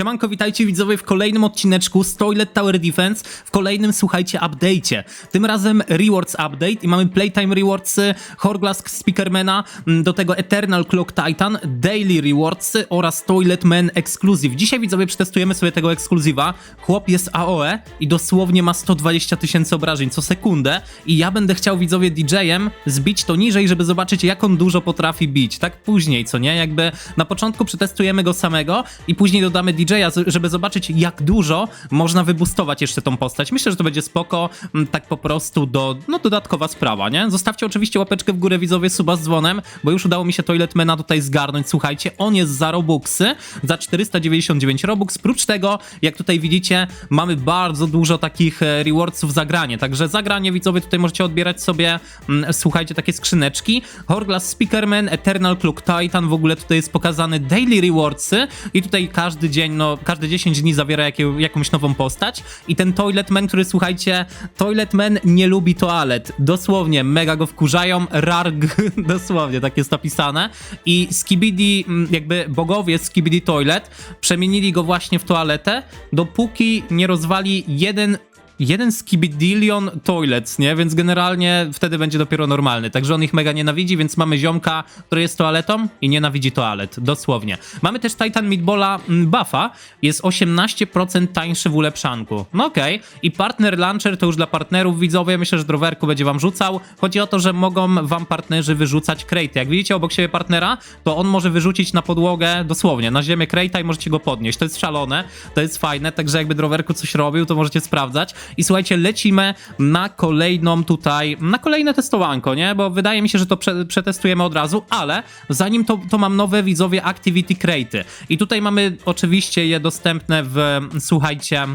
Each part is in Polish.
Siemanko, witajcie widzowie w kolejnym odcineczku z Toilet Tower Defense, w kolejnym, słuchajcie, update'cie. Tym razem Rewards Update i mamy Playtime Rewardsy, Horglass Speakermana, mm, do tego Eternal Clock Titan, Daily Rewardsy oraz Toilet Man Exclusive. Dzisiaj widzowie przetestujemy sobie tego ekskluzywa. Chłop jest AOE i dosłownie ma 120 tysięcy obrażeń co sekundę i ja będę chciał widzowie DJ-em zbić to niżej, żeby zobaczyć jak on dużo potrafi bić. Tak później, co nie? Jakby na początku przetestujemy go samego i później dodamy DJ-a, żeby zobaczyć jak dużo można wybustować jeszcze tą postać. Myślę, że to będzie spoko, mm, tak po prostu do, no dodatkowa sprawa, nie? Zostawcie oczywiście łapeczkę w górę widzowie, suba z dzwonem, bo już udało mi się Toiletmana tutaj zgarnąć, słuchajcie, on jest za Robuxy, za 499 Robux, prócz tego, jak tutaj widzicie, mamy bardzo dużo takich e, rewardsów za granie, także za granie widzowie tutaj możecie odbierać sobie, mm, słuchajcie, takie skrzyneczki, Horglass Speakerman, Eternal Clock Titan, w ogóle tutaj jest pokazany. Daily Rewardsy i tutaj każdy dzień, no każde 10 dni zawiera jakie, jakąś nową postać. I ten Toiletman, który słuchajcie, Toiletman nie lubi toalet, dosłownie, mega go wkurzają, rarg, dosłownie, tak jest napisane. I Skibidi, mm, jakby bogowie Skibidi Toilet przemienili go właśnie w toaletę, dopóki nie rozwali jeden jeden skibidillion toilets, nie? Więc generalnie wtedy będzie dopiero normalny. Także on ich mega nienawidzi, więc mamy ziomka, który jest toaletą i nienawidzi toalet. Dosłownie. Mamy też Titan Meatballa mm, buffa. Jest 18% tańszy w ulepszanku. No okej. I Partner Launcher to już dla partnerów widzowie. Myślę, że Drowerku będzie wam rzucał. Chodzi o to, że mogą wam partnerzy wyrzucać krejty. Jak widzicie obok siebie partnera, to on może wyrzucić na podłogę, dosłownie, na ziemię krejta i możecie go podnieść. To jest szalone, to jest fajne, także jakby Drowerku coś robił, to możecie sprawdzać. I słuchajcie, lecimy na kolejną tutaj, na kolejne testowanko, nie? Bo wydaje mi się, że to prze, przetestujemy od razu, ale zanim to, to mam nowe widzowie Activity Crate'y. I tutaj mamy oczywiście je dostępne w, słuchajcie...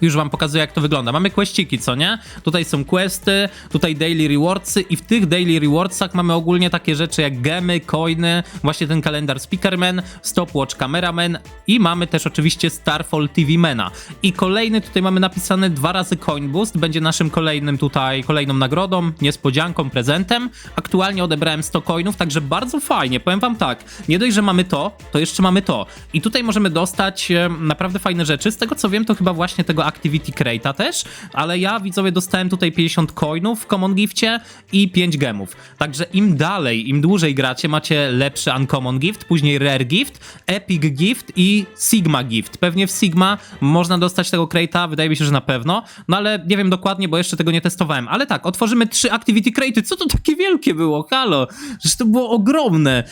Już wam pokazuję, jak to wygląda. Mamy questsiki, co nie? Tutaj są questy, tutaj daily rewardsy i w tych daily rewardsach mamy ogólnie takie rzeczy jak gemy, coiny, właśnie ten kalendar Speakerman, stopwatch Cameraman i mamy też oczywiście Starfall TV Mena. I kolejny tutaj mamy napisane dwa razy coin boost, będzie naszym kolejnym tutaj, kolejną nagrodą, niespodzianką, prezentem. Aktualnie odebrałem 100 coinów, także bardzo fajnie. Powiem wam tak, nie dość, że mamy to, to jeszcze mamy to. I tutaj możemy dostać naprawdę fajne rzeczy. Z tego co wiem, to chyba właśnie tego Activity Crate'a też, ale ja widzowie dostałem tutaj 50 coinów w Common Gifcie i 5 gemów. Także im dalej, im dłużej gracie, macie lepszy Uncommon Gift, później Rare Gift, Epic Gift i Sigma Gift. Pewnie w Sigma można dostać tego Crate'a, wydaje mi się, że na pewno, no ale nie wiem dokładnie, bo jeszcze tego nie testowałem. Ale tak, otworzymy trzy Activity Crate'y. Co to takie wielkie było? Halo! Przecież to było ogromne.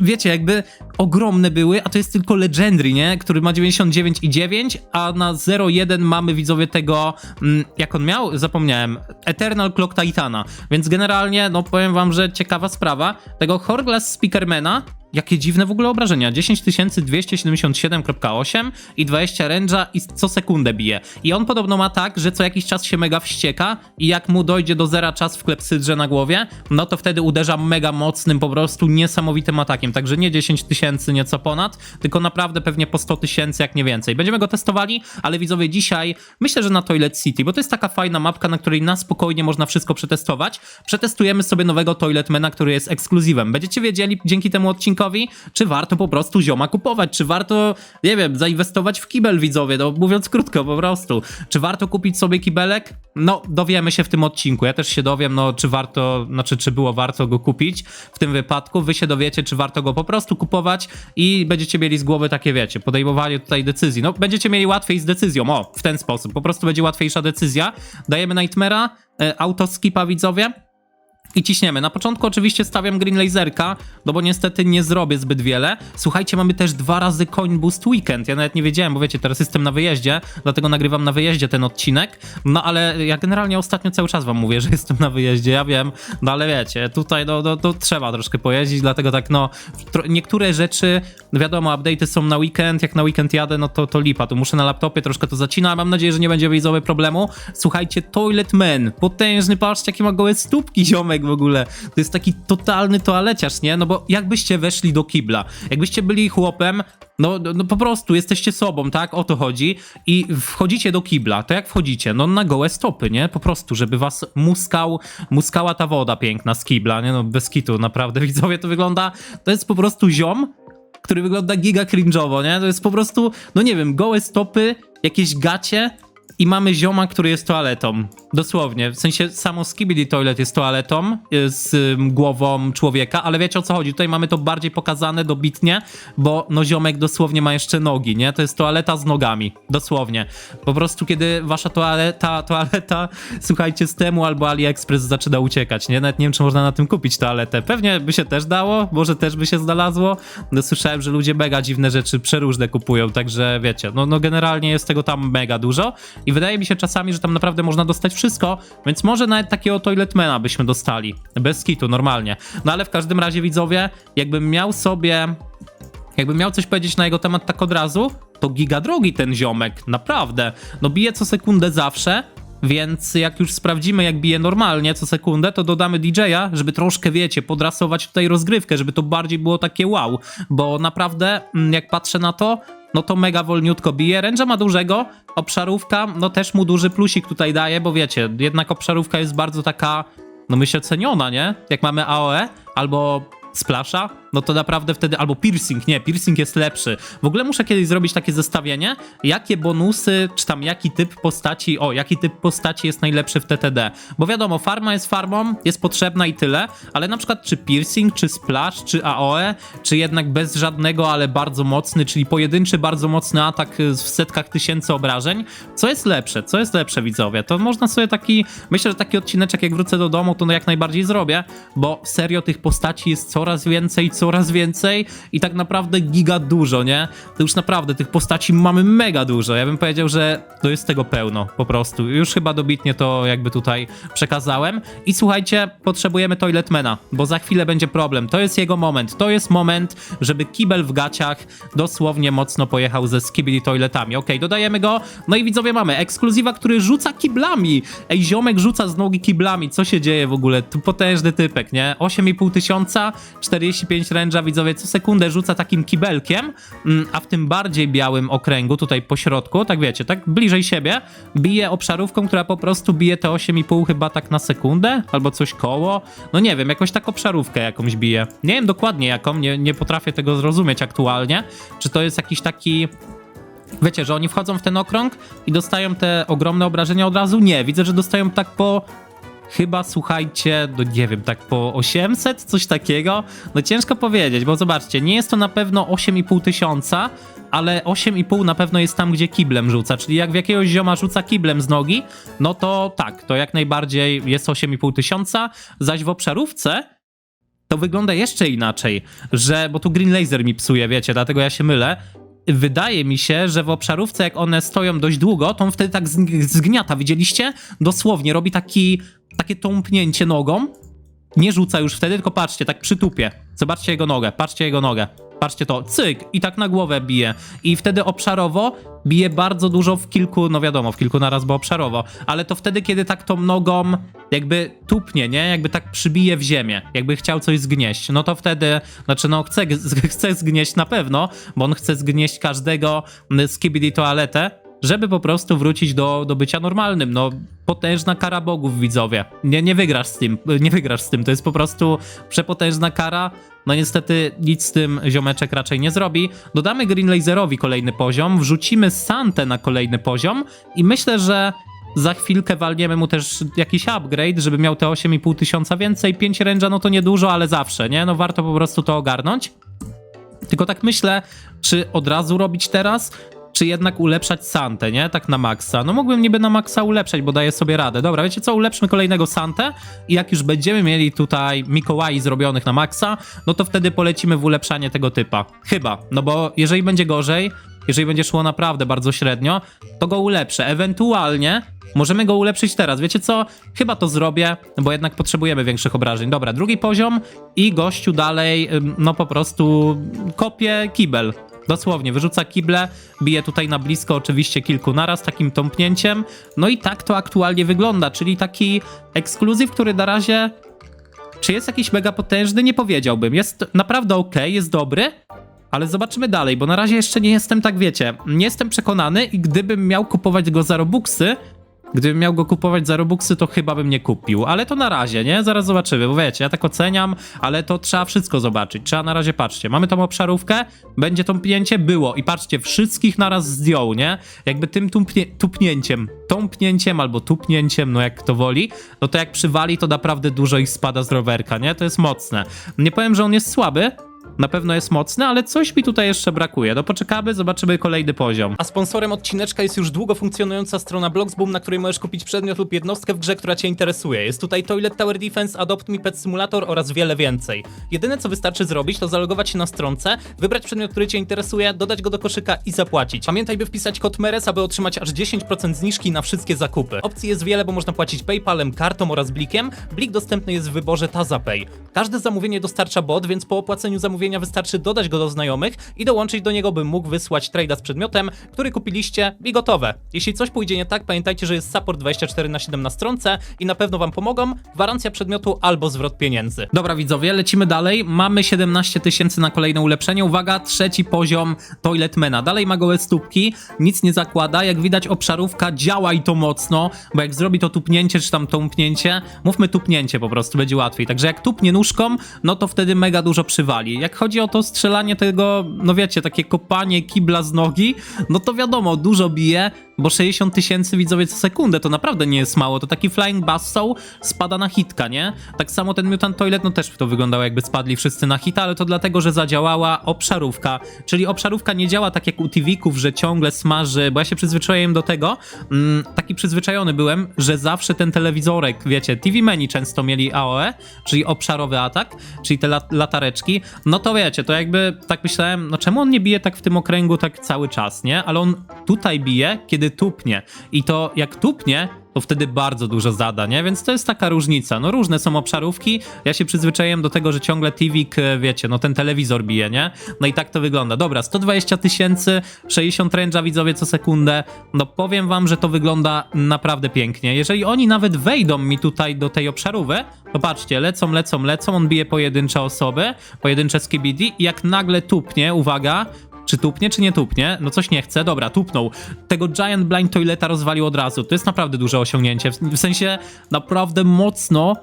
Wiecie, jakby ogromne były, a to jest tylko Legendary, nie? Który ma 99,9, a na 0,1 mamy widzowie tego, mm, jak on miał? Zapomniałem. Eternal Clock Titana. Więc generalnie, no powiem wam, że ciekawa sprawa. Tego Horglass Speakermana Jakie dziwne w ogóle obrażenia. 10277.8 i 20 ręża i co sekundę bije. I on podobno ma tak, że co jakiś czas się mega wścieka i jak mu dojdzie do zera czas w klepsydrze na głowie, no to wtedy uderza mega mocnym, po prostu niesamowitym atakiem. Także nie 10 tysięcy, nieco ponad, tylko naprawdę pewnie po 100 tysięcy, jak nie więcej. Będziemy go testowali, ale widzowie dzisiaj myślę, że na Toilet City, bo to jest taka fajna mapka, na której na spokojnie można wszystko przetestować. Przetestujemy sobie nowego Toiletmana, który jest ekskluzywem. Będziecie wiedzieli dzięki temu odcinkowi, czy warto po prostu zioma kupować, czy warto, nie wiem, zainwestować w kibel widzowie, no mówiąc krótko po prostu. Czy warto kupić sobie kibelek? No, dowiemy się w tym odcinku. Ja też się dowiem, no, czy warto, znaczy, czy było warto go kupić w tym wypadku. Wy się dowiecie, czy warto go po prostu kupować i będziecie mieli z głowy takie, wiecie, podejmowanie tutaj decyzji. No, będziecie mieli łatwiej z decyzją, o, w ten sposób. Po prostu będzie łatwiejsza decyzja. Dajemy Nightmare'a, e, autoskipa widzowie. I ciśniemy. Na początku oczywiście stawiam Green Laserka, no bo niestety nie zrobię zbyt wiele. Słuchajcie, mamy też dwa razy Coin Boost Weekend. Ja nawet nie wiedziałem, bo wiecie, teraz jestem na wyjeździe, dlatego nagrywam na wyjeździe ten odcinek. No ale ja generalnie ostatnio cały czas wam mówię, że jestem na wyjeździe, ja wiem, no ale wiecie, tutaj no, no, trzeba troszkę pojeździć, dlatego tak no, niektóre rzeczy, wiadomo, update'y są na weekend, jak na weekend jadę, no to, to lipa, to muszę na laptopie, troszkę to zacina, mam nadzieję, że nie będzie widzowie problemu. Słuchajcie, Toilet Man, potężny, patrzcie, jakie ma gołe stópki ziomek w ogóle. To jest taki totalny toaleciarz, nie? No bo jakbyście weszli do kibla, jakbyście byli chłopem, no, no, po prostu jesteście sobą, tak? O to chodzi. I wchodzicie do kibla, to jak wchodzicie? No na gołe stopy, nie? Po prostu, żeby was muskał, muskała ta woda piękna z kibla, nie? No bez kitu, naprawdę widzowie to wygląda, to jest po prostu ziom, który wygląda giga cringe'owo, nie? To jest po prostu, no nie wiem, gołe stopy, jakieś gacie i mamy zioma, który jest toaletą. Dosłownie. W sensie samo Skibidi Toilet jest toaletą z ym, głową człowieka, ale wiecie o co chodzi. Tutaj mamy to bardziej pokazane dobitnie, bo no ziomek dosłownie ma jeszcze nogi, nie? To jest toaleta z nogami. Dosłownie. Po prostu kiedy wasza toaleta, toaleta, słuchajcie, z temu albo AliExpress zaczyna uciekać, nie? Nawet nie wiem, czy można na tym kupić toaletę. Pewnie by się też dało, może też by się znalazło. No słyszałem, że ludzie mega dziwne rzeczy przeróżne kupują, także wiecie, no, no generalnie jest tego tam mega dużo i wydaje mi się czasami, że tam naprawdę można dostać wszystko, więc może nawet takiego toiletmana byśmy dostali. Bez kitu, normalnie. No ale w każdym razie, widzowie, jakbym miał sobie Jakbym miał coś powiedzieć na jego temat tak od razu, to giga drogi ten ziomek, naprawdę. No bije co sekundę zawsze, więc jak już sprawdzimy, jak bije normalnie co sekundę, to dodamy DJ-a, żeby troszkę, wiecie, podrasować tutaj rozgrywkę, żeby to bardziej było takie wow, bo naprawdę, mm, jak patrzę na to, no to mega wolniutko bije. Ręcza ma dużego, obszarówka, no też mu duży plusik tutaj daje, bo wiecie, jednak obszarówka jest bardzo taka, no myślę, ceniona, nie? Jak mamy AOE albo splasha, no to naprawdę wtedy, albo piercing, nie, piercing jest lepszy. W ogóle muszę kiedyś zrobić takie zestawienie, jakie bonusy, czy tam jaki typ postaci, o, jaki typ postaci jest najlepszy w TTD. Bo wiadomo, farma jest farmą, jest potrzebna i tyle, ale na przykład czy piercing, czy splash, czy AOE, czy jednak bez żadnego, ale bardzo mocny, czyli pojedynczy, bardzo mocny atak y, w setkach tysięcy obrażeń. Co jest lepsze? Co jest lepsze, widzowie? To można sobie taki, myślę, że taki odcineczek, jak wrócę do domu, to no jak najbardziej zrobię, bo serio tych postaci jest coraz więcej, coraz więcej i tak naprawdę giga dużo, nie? To już naprawdę tych postaci mamy mega dużo. Ja bym powiedział, że to jest tego pełno, po prostu. Już chyba dobitnie to jakby tutaj przekazałem. I słuchajcie, potrzebujemy Toiletmana, bo za chwilę będzie problem. To jest jego moment. To jest moment, żeby kibel w gaciach dosłownie mocno pojechał ze skibidi toiletami. Okej, dodajemy go. No i widzowie mamy ekskluzywa, który rzuca kiblami. Ej, ziomek rzuca z nogi kiblami. Co się dzieje w ogóle? Tu potężny typek, nie? 8,5 tysiąca, 45 ręża, widzowie, co sekundę rzuca takim kibelkiem, mm, a w tym bardziej białym okręgu, tutaj po środku, tak wiecie, tak bliżej siebie, bije obszarówką, która po prostu bije te 8,5 chyba tak na sekundę, albo coś koło. No nie wiem, jakoś tak obszarówkę jakąś bije. Nie wiem dokładnie jaką, nie, nie potrafię tego zrozumieć aktualnie. Czy to jest jakiś taki Wiecie, że oni wchodzą w ten okrąg i dostają te ogromne obrażenia od razu? Nie, widzę, że dostają tak po. Chyba słuchajcie, no nie wiem, tak po 800, coś takiego. No ciężko powiedzieć, bo zobaczcie, nie jest to na pewno 8,5 tysiąca, ale 8,5 na pewno jest tam, gdzie kiblem rzuca. Czyli jak w jakiegoś zioma rzuca kiblem z nogi, no to tak, to jak najbardziej jest 8,5 tysiąca, zaś w obszarówce to wygląda jeszcze inaczej, że, bo tu Green Laser mi psuje, wiecie, dlatego ja się mylę. Wydaje mi się, że w obszarówce, jak one stoją dość długo, to on wtedy tak zg- zgniata, widzieliście? Dosłownie, robi taki, takie tąpnięcie nogą. Nie rzuca już wtedy, tylko patrzcie, tak przytupie. Zobaczcie jego nogę, patrzcie jego nogę. Patrzcie to, cyk, i tak na głowę bije. I wtedy obszarowo bije bardzo dużo w kilku, no wiadomo, w kilku naraz, bo obszarowo, ale to wtedy, kiedy tak tą nogą jakby tupnie, nie? Jakby tak przybije w ziemię, jakby chciał coś zgnieść, no to wtedy, znaczy no chce, chce zgnieść na pewno, bo on chce zgnieść każdego z toaletę, żeby po prostu wrócić do, do bycia normalnym. No, potężna kara bogów, widzowie. Nie, nie wygrasz z tym, nie wygrasz z tym. To jest po prostu przepotężna kara. No niestety nic z tym ziomeczek raczej nie zrobi. Dodamy Green Laserowi kolejny poziom, wrzucimy Santę na kolejny poziom i myślę, że za chwilkę walniemy mu też jakiś upgrade, żeby miał te 8,5 tysiąca więcej. 5 ręża, no to niedużo, ale zawsze, nie? No warto po prostu to ogarnąć. Tylko tak myślę, czy od razu robić teraz, czy jednak ulepszać Santę, nie? Tak na maksa. No mógłbym niby na maksa ulepszać, bo daję sobie radę. Dobra, wiecie co? Ulepszmy kolejnego Santę i jak już będziemy mieli tutaj Mikołaj zrobionych na maksa, no to wtedy polecimy w ulepszanie tego typa. Chyba. No bo jeżeli będzie gorzej, jeżeli będzie szło naprawdę bardzo średnio, to go ulepszę. Ewentualnie możemy go ulepszyć teraz. Wiecie co? Chyba to zrobię, bo jednak potrzebujemy większych obrażeń. Dobra, drugi poziom i gościu dalej, no po prostu kopie kibel. Dosłownie, wyrzuca kible, bije tutaj na blisko oczywiście kilku naraz takim tąpnięciem. No i tak to aktualnie wygląda, czyli taki ekskluzyw, który na razie czy jest jakiś mega potężny? Nie powiedziałbym. Jest naprawdę ok, jest dobry, ale zobaczymy dalej, bo na razie jeszcze nie jestem tak, wiecie, nie jestem przekonany i gdybym miał kupować go za Robuxy, Gdybym miał go kupować za Robuxy, to chyba bym nie kupił. Ale to na razie, nie? Zaraz zobaczymy, bo wiecie, ja tak oceniam, ale to trzeba wszystko zobaczyć. Trzeba na razie, patrzcie, mamy tą obszarówkę, będzie tąpnięcie? Było. I patrzcie, wszystkich naraz zdjął, nie? Jakby tym tupnie, tupnięciem, tąpnięciem albo tupnięciem, no jak kto woli, no to jak przywali, to naprawdę dużo ich spada z rowerka, nie? To jest mocne. Nie powiem, że on jest słaby, na pewno jest mocny, ale coś mi tutaj jeszcze brakuje. No poczekamy, zobaczymy kolejny poziom. A sponsorem odcineczka jest już długo funkcjonująca strona Bloxboom, na której możesz kupić przedmiot lub jednostkę w grze, która cię interesuje. Jest tutaj Toilet Tower Defense, Adopt Me Pet Simulator oraz wiele więcej. Jedyne co wystarczy zrobić, to zalogować się na stronce, wybrać przedmiot, który cię interesuje, dodać go do koszyka i zapłacić. Pamiętaj, by wpisać kod MERES, aby otrzymać aż 10% zniżki na wszystkie zakupy. Opcji jest wiele, bo można płacić PayPalem, kartą oraz blikiem. Blik dostępny jest w wyborze TazaPay. Każde zamówienie dostarcza bot, więc po opłaceniu zamówienia wystarczy dodać go do znajomych i dołączyć do niego, by mógł wysłać trade'a z przedmiotem, który kupiliście i gotowe. Jeśli coś pójdzie nie tak, pamiętajcie, że jest support 24 na 7 na stronce i na pewno wam pomogą. Gwarancja przedmiotu albo zwrot pieniędzy. Dobra widzowie, lecimy dalej. Mamy 17 tysięcy na kolejne ulepszenie. Uwaga, trzeci poziom Toiletmana. Dalej ma gołe stópki, nic nie zakłada. Jak widać obszarówka działa i to mocno, bo jak zrobi to tupnięcie czy tam tąpnięcie, mówmy tupnięcie po prostu, będzie łatwiej. Także jak tupnie nóżką, no to wtedy mega dużo przywali. Jak chodzi o to strzelanie tego, no wiecie, takie kopanie kibla z nogi, no to wiadomo, dużo bije, bo 60 tysięcy widzowie co sekundę to naprawdę nie jest mało. To taki Flying Buzzsaw spada na hitka, nie? Tak samo ten Mutant Toilet, no też to wyglądało jakby spadli wszyscy na hita, ale to dlatego, że zadziałała obszarówka. Czyli obszarówka nie działa tak jak u TV-ków, że ciągle smaży, bo ja się przyzwyczaiłem do tego, mm, taki przyzwyczajony byłem, że zawsze ten telewizorek, wiecie, TV Menu często mieli AOE, czyli obszarowy atak, czyli te lat latareczki, no to wiecie, to jakby tak myślałem, no czemu on nie bije tak w tym okręgu tak cały czas, nie? Ale on tutaj bije, kiedy tupnie. I to jak tupnie, to wtedy bardzo dużo zada, nie? Więc to jest taka różnica. No różne są obszarówki. Ja się przyzwyczaiłem do tego, że ciągle TVik, e, wiecie, no ten telewizor bije, nie? No i tak to wygląda. Dobra, 120 tysięcy, 60 ręża widzowie co sekundę. No powiem wam, że to wygląda naprawdę pięknie. Jeżeli oni nawet wejdą mi tutaj do tej obszarówy, to patrzcie, lecą, lecą, lecą, on bije pojedyncze osoby, pojedyncze skibidi i jak nagle tupnie, uwaga, czy tupnie, czy nie tupnie? No coś nie chce. Dobra, tupnął. Tego Giant Blind Toileta rozwalił od razu. To jest naprawdę duże osiągnięcie. W, sensie naprawdę mocno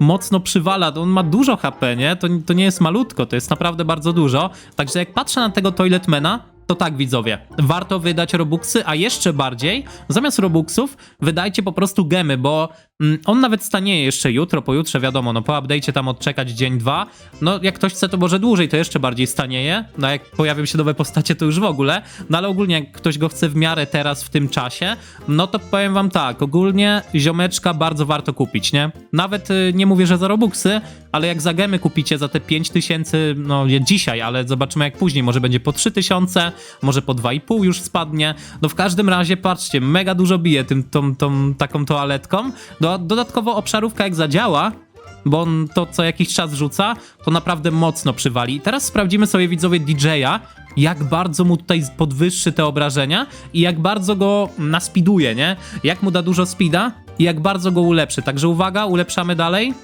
mocno przywala, on ma dużo HP, nie? To, to nie jest malutko, to jest naprawdę bardzo dużo. Także jak patrzę na tego Toiletmana, to tak widzowie, warto wydać robuxy, a jeszcze bardziej, zamiast robuxów wydajcie po prostu gemy, bo mm, on nawet stanieje jeszcze jutro, pojutrze wiadomo, no po update'cie tam odczekać dzień, dwa, no jak ktoś chce to może dłużej, to jeszcze bardziej stanieje, no jak pojawią się nowe postacie to już w ogóle, no ale ogólnie jak ktoś go chce w miarę teraz w tym czasie, no to powiem wam tak, ogólnie ziomeczka bardzo warto kupić, nie? Nawet y, nie mówię, że za robuxy, ale jak za gemy kupicie za te 5000, no dzisiaj, ale zobaczymy jak później, może będzie po 3000, może po 2,5 już spadnie. No w każdym razie patrzcie, mega dużo bije tym tą, tą taką toaletką. Do, dodatkowo obszarówka jak zadziała, bo on to co jakiś czas rzuca, to naprawdę mocno przywali. I teraz sprawdzimy sobie widzowie DJ-a, jak bardzo mu tutaj podwyższy te obrażenia i jak bardzo go naspiduje, nie? Jak mu da dużo speeda i jak bardzo go ulepszy. Także uwaga, ulepszamy dalej.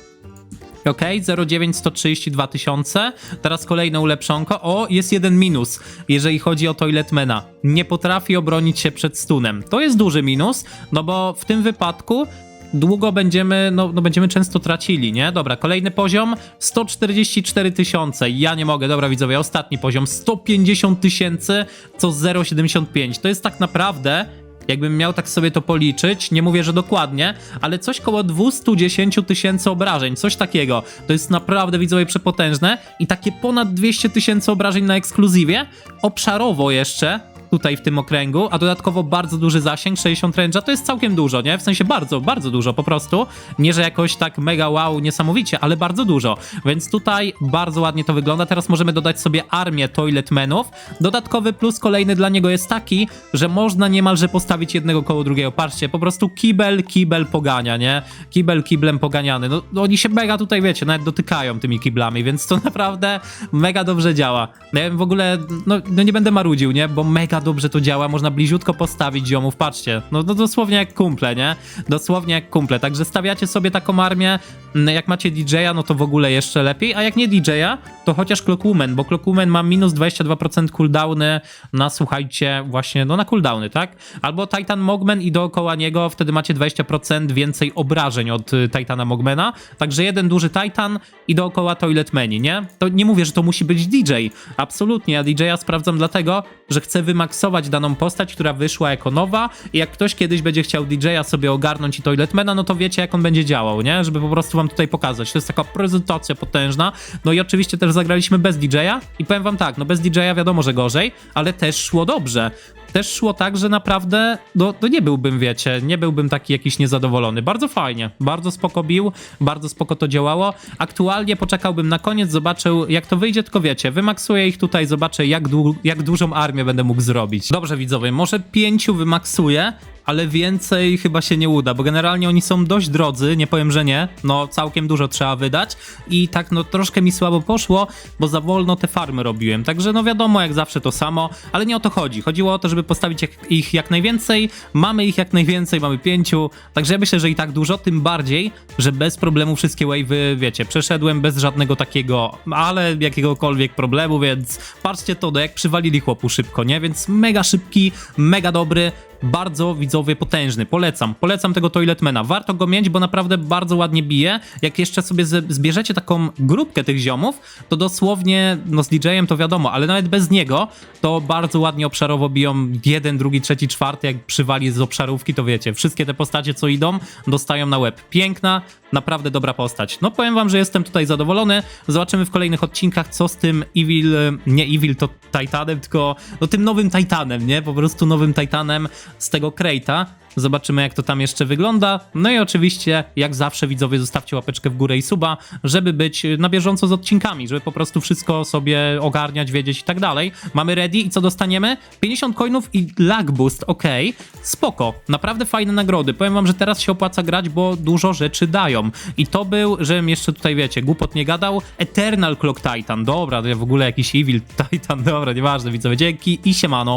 Ok, 09 132 tysiące. Teraz kolejne ulepszonko. O, jest jeden minus, jeżeli chodzi o Toiletmana. Nie potrafi obronić się przed stunem. To jest duży minus, no bo w tym wypadku długo będziemy, no, no będziemy często tracili, nie? Dobra, kolejny poziom 144 tysiące. Ja nie mogę, dobra widzowie, ostatni poziom 150 tysięcy, co 0,75. To jest tak naprawdę Jakbym miał tak sobie to policzyć, nie mówię, że dokładnie, ale coś koło 210 tysięcy obrażeń, coś takiego. To jest naprawdę widzowie przepotężne i takie ponad 200 tysięcy obrażeń na ekskluzywie, obszarowo jeszcze, tutaj w tym okręgu, a dodatkowo bardzo duży zasięg, 60 range'a, to jest całkiem dużo, nie? W sensie bardzo, bardzo dużo po prostu. Nie, że jakoś tak mega wow, niesamowicie, ale bardzo dużo. Więc tutaj bardzo ładnie to wygląda. Teraz możemy dodać sobie armię toiletmenów. Dodatkowy plus kolejny dla niego jest taki, że można niemalże postawić jednego koło drugiego. Patrzcie, po prostu kibel, kibel pogania, nie? Kibel, kiblem poganiany. No, no oni się mega tutaj, wiecie, nawet dotykają tymi kiblami, więc to naprawdę mega dobrze działa. No ja w ogóle, no, no nie będę marudził, nie? Bo mega dobrze to działa, można bliziutko postawić ziomów, patrzcie, no, no dosłownie jak kumple, nie? Dosłownie jak kumple, także stawiacie sobie taką armię, mm, jak macie DJ-a, no to w ogóle jeszcze lepiej, a jak nie DJ-a, to chociaż Clockwoman, bo Clockwoman ma minus 22% cooldowny na, słuchajcie, właśnie, no na cooldowny, tak? Albo Titan Mogman i dookoła niego wtedy macie 20% więcej obrażeń od y, Titana Mogmana, także jeden duży Titan i dookoła Toilet Menu, nie? To nie mówię, że to musi być DJ, absolutnie, ja DJ-a sprawdzam dlatego, że chcę wymaksować daną postać, która wyszła jako nowa i jak ktoś kiedyś będzie chciał DJ-a sobie ogarnąć i Toiletmana, no to wiecie jak on będzie działał, nie? Żeby po prostu wam tutaj pokazać. To jest taka prezentacja potężna. No i oczywiście też zagraliśmy bez DJ-a i powiem wam tak, no bez DJ-a wiadomo, że gorzej, ale też szło dobrze. Też szło tak, że naprawdę, no, no nie byłbym, wiecie, nie byłbym taki jakiś niezadowolony. Bardzo fajnie, bardzo spoko bił, bardzo spoko to działało. Aktualnie poczekałbym na koniec, zobaczył jak to wyjdzie, tylko wiecie, wymaksuję ich tutaj, zobaczę jak, dłu- jak dużą armię będę mógł zrobić. Dobrze widzowie, może pięciu wymaksuję, ale więcej chyba się nie uda, bo generalnie oni są dość drodzy, nie powiem, że nie, no całkiem dużo trzeba wydać. I tak no troszkę mi słabo poszło, bo za wolno te farmy robiłem, także no wiadomo, jak zawsze to samo, ale nie o to chodzi, chodziło o to, żeby postawić ich jak najwięcej, mamy ich jak najwięcej, mamy pięciu, także ja myślę, że i tak dużo, tym bardziej, że bez problemu wszystkie wave'y, wiecie, przeszedłem bez żadnego takiego, ale jakiegokolwiek problemu, więc patrzcie to, no jak przywalili chłopu szybko, nie, więc mega szybki, mega dobry, bardzo widzowie potężny. Polecam. Polecam tego Toiletmana. Warto go mieć, bo naprawdę bardzo ładnie bije. Jak jeszcze sobie zbierzecie taką grupkę tych ziomów, to dosłownie, no z DJ-em to wiadomo, ale nawet bez niego, to bardzo ładnie obszarowo biją jeden, drugi, trzeci, czwarty. Jak przywali z obszarówki, to wiecie, wszystkie te postacie, co idą, dostają na łeb. Piękna, naprawdę dobra postać. No powiem wam, że jestem tutaj zadowolony. Zobaczymy w kolejnych odcinkach, co z tym Evil, nie Evil to Titanem, tylko no tym nowym Titanem, nie? Po prostu nowym Titanem z tego Crate'a. Zobaczymy, jak to tam jeszcze wygląda. No i oczywiście, jak zawsze, widzowie, zostawcie łapeczkę w górę i suba, żeby być na bieżąco z odcinkami, żeby po prostu wszystko sobie ogarniać, wiedzieć i tak dalej. Mamy ready i co dostaniemy? 50 coinów i lag boost, okej. Spoko, naprawdę fajne nagrody. Powiem wam, że teraz się opłaca grać, bo dużo rzeczy dają. I to był, żebym jeszcze tutaj, wiecie, głupot nie gadał, Eternal Clock Titan. Dobra, to ja w ogóle jakiś Evil Titan, dobra, nieważne, widzowie, dzięki i siemano.